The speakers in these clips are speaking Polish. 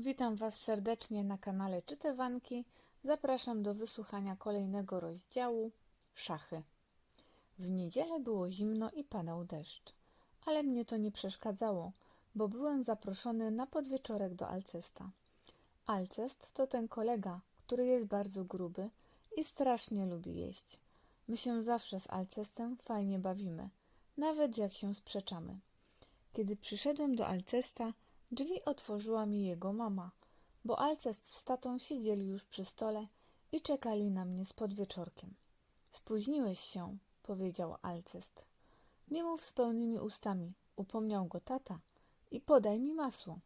Witam Was serdecznie na kanale Czytywanki. Zapraszam do wysłuchania kolejnego rozdziału Szachy. W niedzielę było zimno i padał deszcz, ale mnie to nie przeszkadzało, bo byłem zaproszony na podwieczorek do Alcesta. Alcest to ten kolega, który jest bardzo gruby i strasznie lubi jeść. My się zawsze z Alcestem fajnie bawimy, nawet jak się sprzeczamy. Kiedy przyszedłem do Alcesta, drzwi otworzyła mi jego mama, bo Alcest z tatą siedzieli już przy stole i czekali na mnie z podwieczorkiem. Spóźniłeś się, powiedział Alcest. Nie mów z pełnymi ustami, upomniał go tata i podaj mi masło.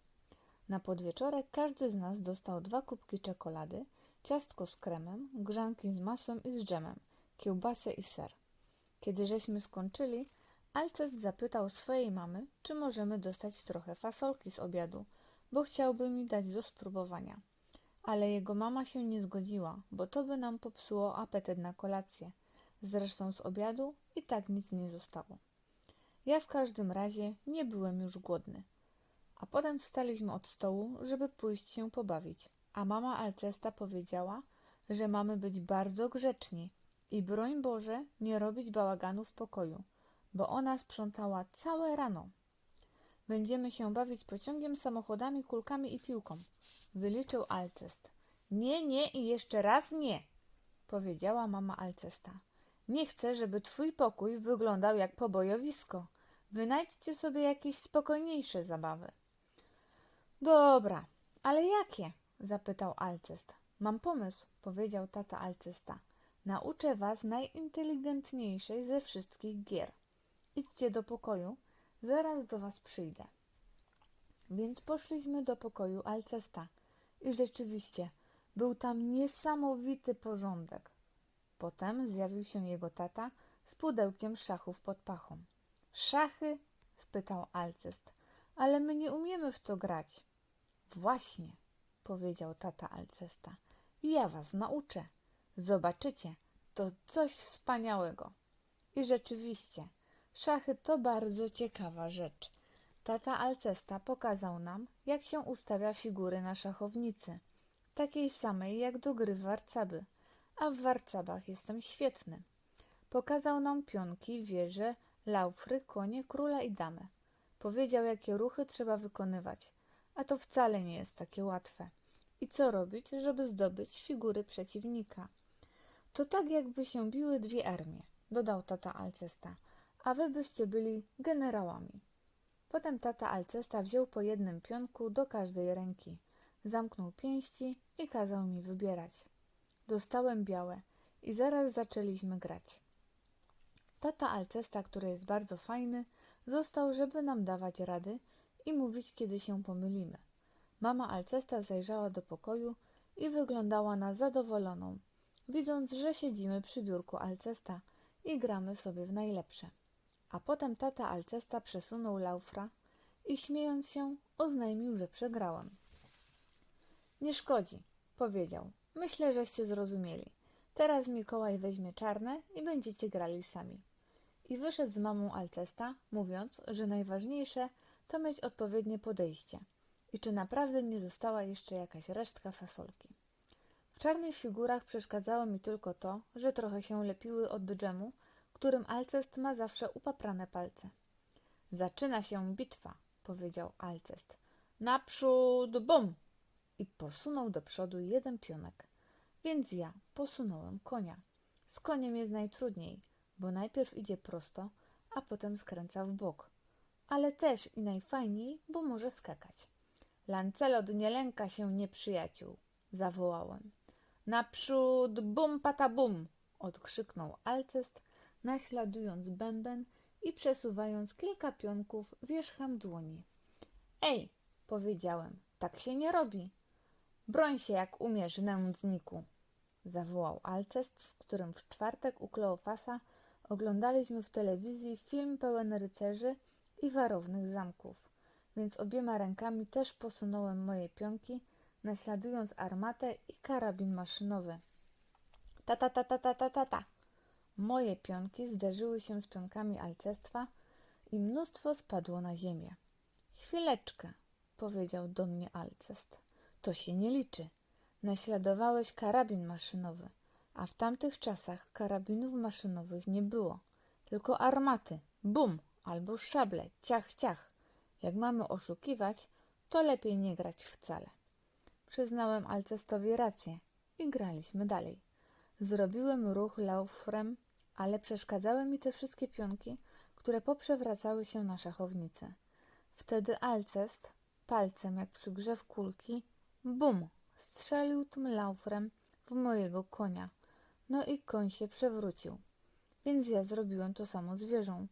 Na podwieczorek każdy z nas dostał dwa kubki czekolady, ciastko z kremem, grzanki z masłem i z dżemem, kiełbasę i ser. Kiedy żeśmy skończyli, Alcest zapytał swojej mamy, czy możemy dostać trochę fasolki z obiadu, bo chciałby mi dać do spróbowania. Ale jego mama się nie zgodziła, bo to by nam popsuło apetyt na kolację. Zresztą z obiadu i tak nic nie zostało. Ja w każdym razie nie byłem już głodny. A potem wstaliśmy od stołu, żeby pójść się pobawić, a mama Alcesta powiedziała, że mamy być bardzo grzeczni i broń Boże nie robić bałaganu w pokoju, bo ona sprzątała całe rano. Będziemy się bawić pociągiem, samochodami, kulkami i piłką, wyliczył Alcest. Nie, nie i jeszcze raz nie, powiedziała mama Alcesta. Nie chcę, żeby twój pokój wyglądał jak pobojowisko. Wynajdźcie sobie jakieś spokojniejsze zabawy. Dobra, ale jakie? zapytał Alcest. Mam pomysł, powiedział tata Alcesta. Nauczę was najinteligentniejszej ze wszystkich gier. Idźcie do pokoju, zaraz do was przyjdę. Więc poszliśmy do pokoju Alcesta i rzeczywiście był tam niesamowity porządek. Potem zjawił się jego tata z pudełkiem szachów pod pachą. Szachy? spytał Alcest. Ale my nie umiemy w to grać. Właśnie, powiedział tata Alcesta. Ja was nauczę. Zobaczycie, to coś wspaniałego. I rzeczywiście, szachy to bardzo ciekawa rzecz. Tata Alcesta pokazał nam, jak się ustawia figury na szachownicy, takiej samej jak do gry w warcaby, a w warcabach jestem świetny. Pokazał nam pionki, wieże, laufry, konie, króla i damę. Powiedział, jakie ruchy trzeba wykonywać, a to wcale nie jest takie łatwe. I co robić, żeby zdobyć figury przeciwnika. To tak, jakby się biły dwie armie, dodał tata Alcesta, a wy byście byli generałami. Potem tata Alcesta wziął po jednym pionku do każdej ręki, zamknął pięści i kazał mi wybierać. Dostałem białe i zaraz zaczęliśmy grać. Tata Alcesta, który jest bardzo fajny, został, żeby nam dawać rady i mówić, kiedy się pomylimy. Mama Alcesta zajrzała do pokoju i wyglądała na zadowoloną, widząc, że siedzimy przy biurku Alcesta i gramy sobie w najlepsze. A potem tata Alcesta przesunął laufra i śmiejąc się oznajmił, że przegrałem. Nie szkodzi, powiedział. Myślę, żeście zrozumieli. Teraz Mikołaj weźmie czarne i będziecie grali sami. I wyszedł z mamą Alcesta, mówiąc, że najważniejsze to mieć odpowiednie podejście i czy naprawdę nie została jeszcze jakaś resztka fasolki. W czarnych figurach przeszkadzało mi tylko to, że trochę się lepiły od dżemu, którym Alcest ma zawsze upaprane palce. Zaczyna się bitwa, powiedział Alcest. Naprzód, bum! I posunął do przodu jeden pionek. Więc ja posunąłem konia. Z koniem jest najtrudniej, bo najpierw idzie prosto, a potem skręca w bok. Ale też i najfajniej, bo może skakać. Lancelot nie lęka się nieprzyjaciół, zawołałem. Naprzód, bum pata bum, odkrzyknął Alcest, naśladując bęben i przesuwając kilka pionków wierzchem dłoni. Ej, powiedziałem, tak się nie robi. Broń się jak umiesz, nędzniku, zawołał Alcest, z którym w czwartek u Kleofasa oglądaliśmy w telewizji film pełen rycerzy i warownych zamków, więc obiema rękami też posunąłem moje pionki, naśladując armatę i karabin maszynowy. Ta ta ta ta ta ta ta ta. Moje pionki zderzyły się z pionkami Alcestwa i mnóstwo spadło na ziemię. Chwileczkę, powiedział do mnie Alcest. To się nie liczy. Naśladowałeś karabin maszynowy, a w tamtych czasach karabinów maszynowych nie było, tylko armaty, bum, albo szable, ciach, ciach. Jak mamy oszukiwać, to lepiej nie grać wcale. Przyznałem Alcestowi rację i graliśmy dalej. Zrobiłem ruch laufrem, ale przeszkadzały mi te wszystkie pionki, które poprzewracały się na szachownicy. Wtedy Alcest, palcem jak przy grze w kulki, bum, strzelił tym laufrem w mojego konia. No i koń się przewrócił. Więc ja zrobiłem to samo z wieżą,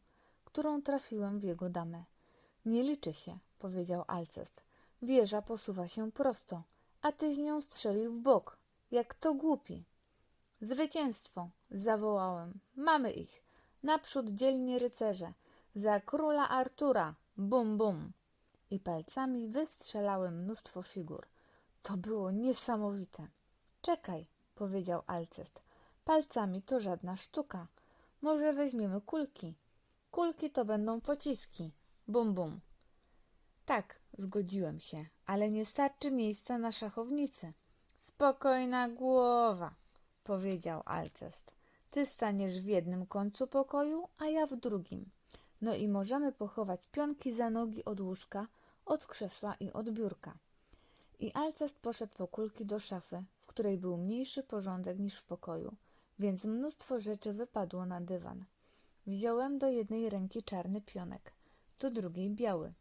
którą trafiłem w jego damę. Nie liczy się, powiedział Alcest. Wieża posuwa się prosto, a ty z nią strzelił w bok. Jak to głupi. Zwycięstwo! zawołałem. Mamy ich. Naprzód dzielni rycerze. Za króla Artura. Bum, bum. I palcami wystrzelałem mnóstwo figur. To było niesamowite. Czekaj, powiedział Alcest. Palcami to żadna sztuka. Może weźmiemy kulki. Kulki to będą pociski. Bum, bum. Tak, zgodziłem się, ale nie starczy miejsca na szachownicy. Spokojna głowa, powiedział Alcest. Ty staniesz w jednym końcu pokoju, a ja w drugim. No i możemy pochować pionki za nogi od łóżka, od krzesła i od biurka. I Alcest poszedł po kulki do szafy, w której był mniejszy porządek niż w pokoju, więc mnóstwo rzeczy wypadło na dywan. Wziąłem do jednej ręki czarny pionek, do drugiej biały.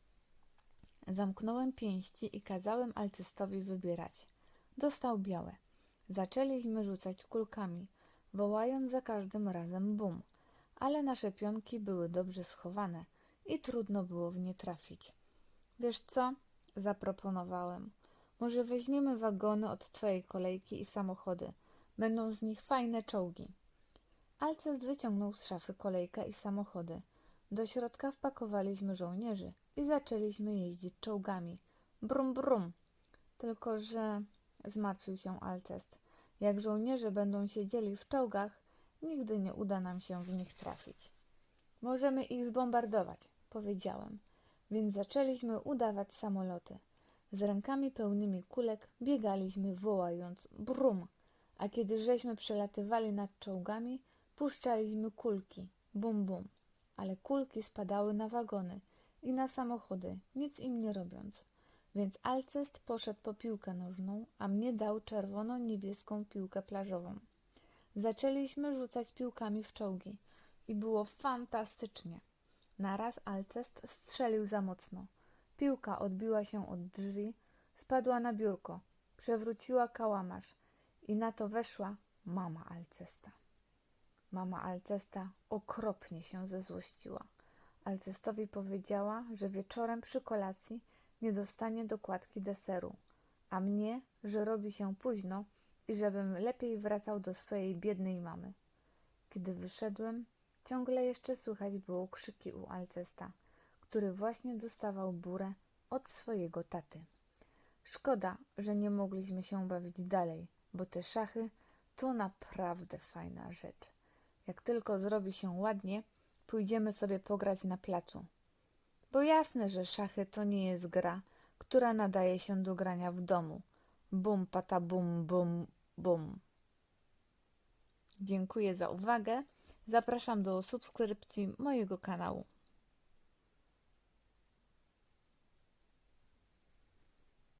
Zamknąłem pięści i kazałem Alcestowi wybierać. Dostał białe. Zaczęliśmy rzucać kulkami, wołając za każdym razem bum, ale nasze pionki były dobrze schowane i trudno było w nie trafić. Wiesz co? Zaproponowałem. Może weźmiemy wagony od twojej kolejki i samochody. Będą z nich fajne czołgi. Alcest wyciągnął z szafy kolejkę i samochody. Do środka wpakowaliśmy żołnierzy i zaczęliśmy jeździć czołgami. Brum, brum. Tylko, że zmartwił się Alcest. Jak żołnierze będą siedzieli w czołgach, nigdy nie uda nam się w nich trafić. Możemy ich zbombardować, powiedziałem. Więc zaczęliśmy udawać samoloty. Z rękami pełnymi kulek biegaliśmy wołając brum, a kiedy żeśmy przelatywali nad czołgami, puszczaliśmy kulki, bum bum, ale kulki spadały na wagony i na samochody, nic im nie robiąc. Więc Alcest poszedł po piłkę nożną, a mnie dał czerwono-niebieską piłkę plażową. Zaczęliśmy rzucać piłkami w czołgi i było fantastycznie. Naraz Alcest strzelił za mocno. Piłka odbiła się od drzwi, spadła na biurko, przewróciła kałamarz i na to weszła mama Alcesta. Mama Alcesta okropnie się zezłościła. Alcestowi powiedziała, że wieczorem przy kolacji nie dostanie dokładki deseru, a mnie, że robi się późno i żebym lepiej wracał do swojej biednej mamy. Kiedy wyszedłem, ciągle jeszcze słychać było krzyki u Alcesta, który właśnie dostawał burę od swojego taty. Szkoda, że nie mogliśmy się bawić dalej, bo te szachy to naprawdę fajna rzecz. Jak tylko zrobi się ładnie, pójdziemy sobie pograć na placu. Bo jasne, że szachy to nie jest gra, która nadaje się do grania w domu. Bum, pata, bum, bum, bum. Dziękuję za uwagę. Zapraszam do subskrypcji mojego kanału.